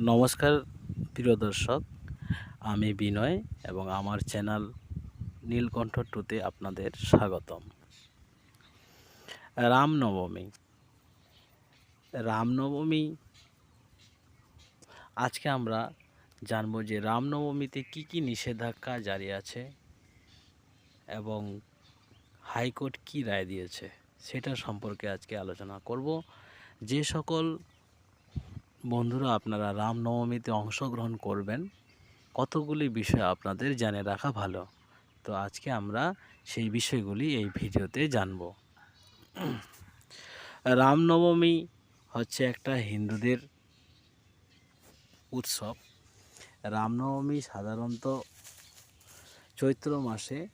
নমস্কার, প্রিয় দর্শক। আমি বিনয় এবং আমার চ্যানেল নীলকণ্ঠ টুতে আপনাদের স্বাগতম। রামনবমী। রামনবমী, আজকে আমরা জানব যে রামনবমীতে কি কি নিষেধাজ্ঞা জারি আছে এবং হাইকোর্ট কি রায় দিয়েছে, সেটা সম্পর্কে আজকে আলোচনা করব। যে সকল বন্ধুরা, আপনারা রামনবমীতে অংশগ্রহণ করবেন। কতগুলি বিষয় আপনাদের জেনে রাখা ভালো? তো আজকে আমরা সেই বিষয়গুলি এই ভিডিওতে জানব। রামনবমী হচ্ছে একটা হিন্দুদের উৎসব। রামনবমী সাধারণত চৈত্র মাসে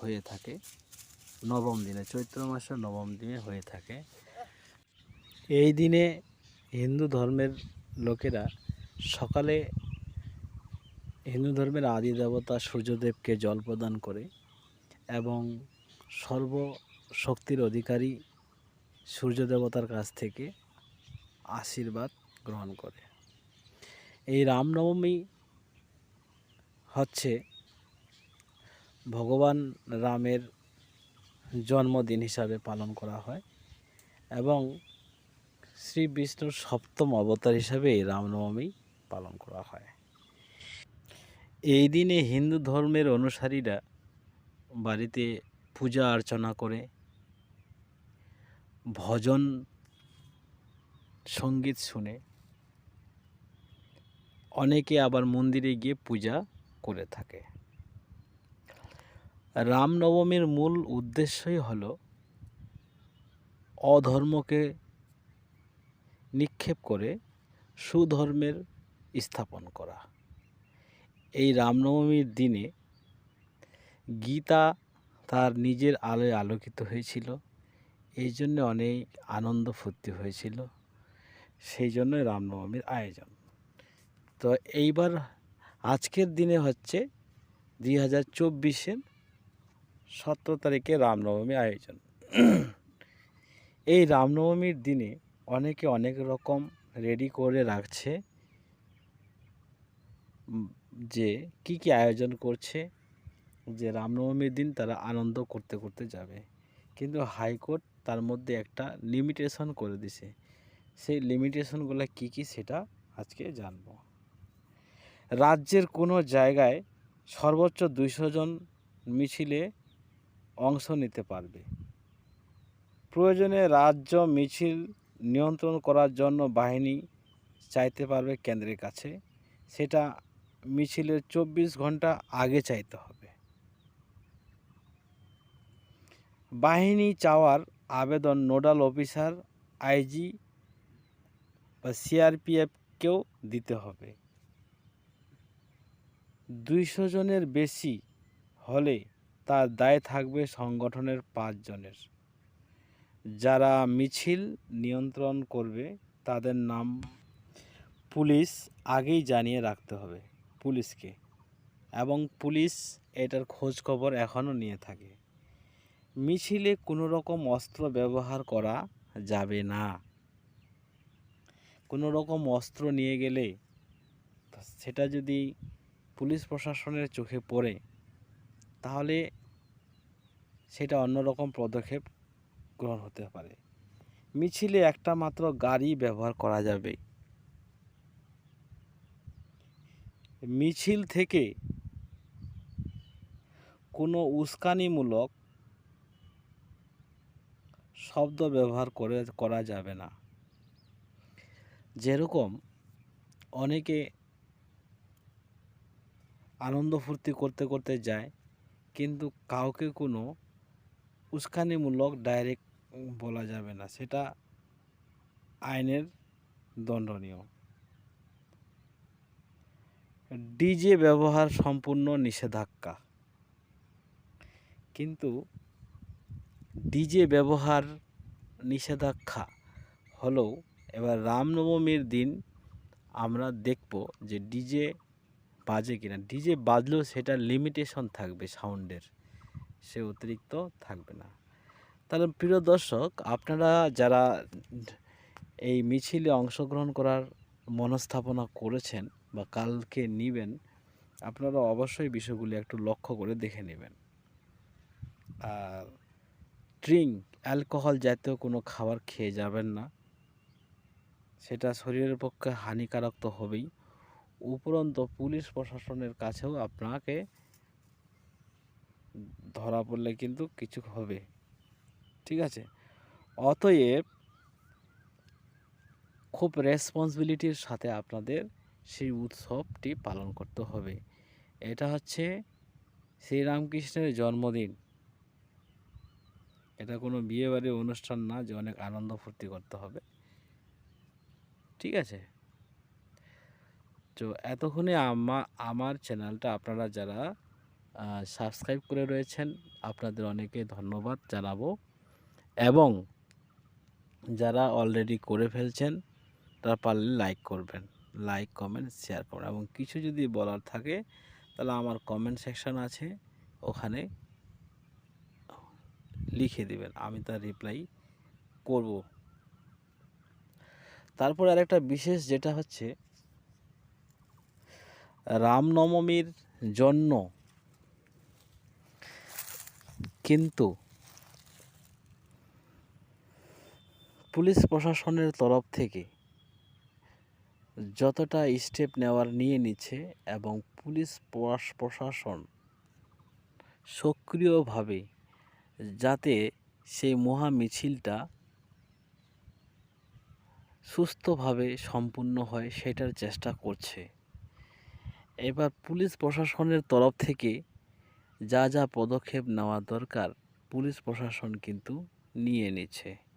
হয়ে থাকে, নবম দিনে, চৈত্র মাসে নবম দিনে হয়ে থাকে। এই দিনে হিন্দু ধর্মের লোকেরা সকালে হিন্দু ধর্মের আদি দেবতা সূর্যদেবকে জল প্রদান করে এবং সর্ব শক্তির অধিকারী সূর্য দেবতার কাছ থেকে আশীর্বাদ গ্রহণ করে। এই রামনবমী হচ্ছে ভগবান রামের জন্মদিন হিসাবে পালন করা হয় এবং শ্রী বিষ্ণুর সপ্তম অবতার হিসাবে রামনবমী পালন করা হয়। এই দিনে হিন্দু ধর্মের অনুসারীরা বাড়িতে পূজা অর্চনা করে, ভজন, সংগীত শুনে অনেকে আবার মন্দিরে গিয়ে পূজা করে থাকে। রামনবমীর মূল উদ্দেশ্যই হলো অধর্মকে নিক্ষেপ করে সুধর্মের স্থাপন করা। এই রামনবমীর দিনে গীতা তার নিজের আলোয় আলোকিত হয়েছিল। এই জন্য অনেক আনন্দ ফুর্তি হয়েছিল। সেই জন্য রামনবমীর আয়োজন। তো এইবার আজকের দিনে হচ্ছে দুই হাজার চব্বিশের সতেরো তারিখে রামনবমী আয়োজন। এই রামনবমীর দিনে অনেকে অনেক রকম রেডি করে রাখছে যে কি কি আয়োজন করছে, যে রামনবমীর দিন তারা আনন্দ করতে করতে যাবে। কিন্তু হাইকোর্ট তার মধ্যে একটা লিমিটেশন করে দিছে। সেই লিমিটেশনগুলো কি কি সেটা আজকে জানব। রাজ্যের কোনো জায়গায় সর্বোচ্চ দুইশো জন মিছিলে অংশ নিতে পারবে। প্রয়োজনে রাজ্য মিছিল নিয়ন্ত্রণ করার জন্য বাহিনী চাইতে পারবে কেন্দ্রের কাছে। সেটা মিছিলের চব্বিশ ঘণ্টা আগে চাইতে হবে। বাহিনী চাওয়ার আবেদন নোডাল অফিসার, আইজি বা সিআরপিএফকেও দিতে হবে। দুইশো জনের বেশি হলে তার দায় থাকবে সংগঠনের পাঁচজনের যারা মিছিল নিয়ন্ত্রণ করবে, তাদের নাম পুলিশ আগেই জানিয়ে রাখতে হবে পুলিশকে এবং পুলিশ এটার খোঁজ খবর এখনও নিয়ে থাকে। মিছিলে কোনো রকম অস্ত্র ব্যবহার করা যাবে না। কোনো রকম অস্ত্র নিয়ে গেলে সেটা যদি পুলিশ প্রশাসনের চোখে পড়ে, তাহলে সেটা অন্যরকম পদক্ষেপ গ্রহণ হতে পারে। মিছিলে একটা মাত্র গাড়ি ব্যবহার করা যাবে। মিছিল থেকে কোনো উস্কানিমূলক শব্দ ব্যবহার করে, করা যাবে না। যেরকম অনেকে আনন্দ ফুর্তি করতে করতে যায়, কিন্তু কাউকে কোনো উস্কানিমূলক ডাইরেক্ট বলা যাবে না। সেটা আইনের দণ্ডনীয়। ডিজে ব্যবহার সম্পূর্ণ নিষেধাজ্ঞা। কিন্তু ডিজে ব্যবহার নিষেধাজ্ঞা হলেও এবার রামনবমীর দিন আমরা দেখব যে ডিজে বাজে কিনা। ডিজে বাজলেও সেটা লিমিটেশন থাকবে সাউন্ডের সে অতিরিক্ত থাকবে না। তাহলে প্রিয় দর্শক, আপনারা যারা এই মিছিলে অংশগ্রহণ করার মনস্থাপনা করেছেন বা কালকে নিবেন, আপনারা অবশ্যই বিষয়গুলি একটু লক্ষ্য করে দেখে নেবেন। আর ড্রিঙ্ক অ্যালকোহল জাতীয় কোনো খাবার খেয়ে যাবেন না। সেটা শরীরের পক্ষে হানিকারক তো হবেই। উপরন্ত পুলিশ প্রশাসনের কাছেও আপনাকে ধরা পড়লে কিন্তু কিছু হবে। ঠিক আছে? অতএব খুব রেসপন্সিবিলিটির সাথে আপনাদের সেই উৎসবটি পালন করতে হবে। এটা হচ্ছে শ্রীরামকৃষ্ণের জন্মদিন। এটা কোনো বিয়েবাড়ির অনুষ্ঠান না যে অনেক আনন্দ ফুর্তি করতে হবে। ঠিক আছে? তো এতক্ষণে আমার আমার চ্যানেলটা আপনারা যারা সাবস্ক্রাইব করে রয়েছেন, আপনাদের অনেকে ধন্যবাদ জানাব। এবং যারা অলরেডি করে ফেলছেন, তারা পারলে লাইক করবেন। লাইক কমেন্ট শেয়ার করবেন এবং কিছু যদি বলার থাকে, তাহলে আমার কমেন্ট সেকশন আছে। ওখানে লিখে দিবেন। আমি তার রিপ্লাই করব। তারপর আরেকটা বিশেষ যেটা হচ্ছে, রামনবমীর জন্য কিন্তু পুলিশ প্রশাসনের তরফ থেকে যতটা স্টেপ নেওয়ার নিয়ে নিচ্ছে এবং পুলিশ প্রশাসন সক্রিয়ভাবে যাতে সেই মহা মিছিলটা সুস্থভাবে সম্পূর্ণ হয় সেটার চেষ্টা করছে। এবার পুলিশ প্রশাসনের তরফ থেকে যা যা পদক্ষেপ নেওয়া দরকার পুলিশ প্রশাসন কিন্তু নিয়ে নিচ্ছে।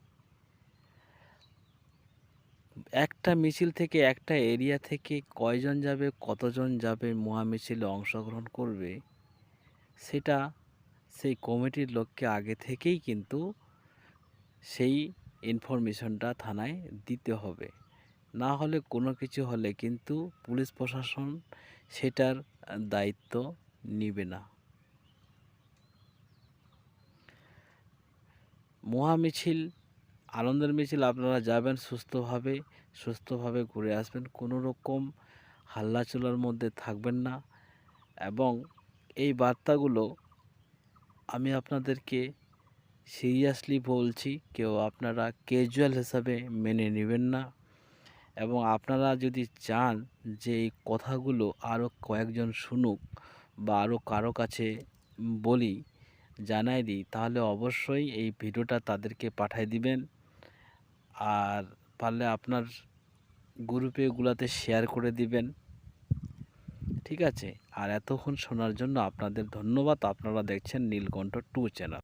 একটা মিছিল থেকে একটা এরিয়া থেকে কয়জন যাবে, কতজন যাবে মহা মিছিলে অংশগ্রহণ করবে, সেটা সেই কমিটির লোককে আগে থেকেই কিন্তু সেই ইনফরমেশনটা থানায় দিতে হবে। না হলে কোনো কিছু হলে কিন্তু পুলিশ প্রশাসন সেটার দায়িত্ব নিবে না। মহা মিছিল আনন্দের মিছিল আপনারা যাবেন সুস্থভাবে সুস্থভাবে ঘুরে আসবেন। কোনো রকম হাল্লাচোলার মধ্যে থাকবেন না। এবং এই বার্তাগুলো আমি আপনাদেরকে সিরিয়াসলি বলছি, কেউ আপনারা ক্যাজুয়াল হিসাবে মেনে নেবেন না। এবং আপনারা যদি চান যে এই কথাগুলো আরও কয়েকজন শুনুক বা আরও কারও কাছে বলি, জানাই দিই, তাহলে অবশ্যই এই ভিডিওটা তাদেরকে পাঠিয়ে দিবেন। আর পারলে আপনার গ্রুপে এগুলাতে শেয়ার করে দিবেন। ঠিক আছে? আর এতক্ষণ শোনার জন্য আপনাদের ধন্যবাদ। আপনারা দেখছেন নীলকণ্ঠ টু চ্যানেল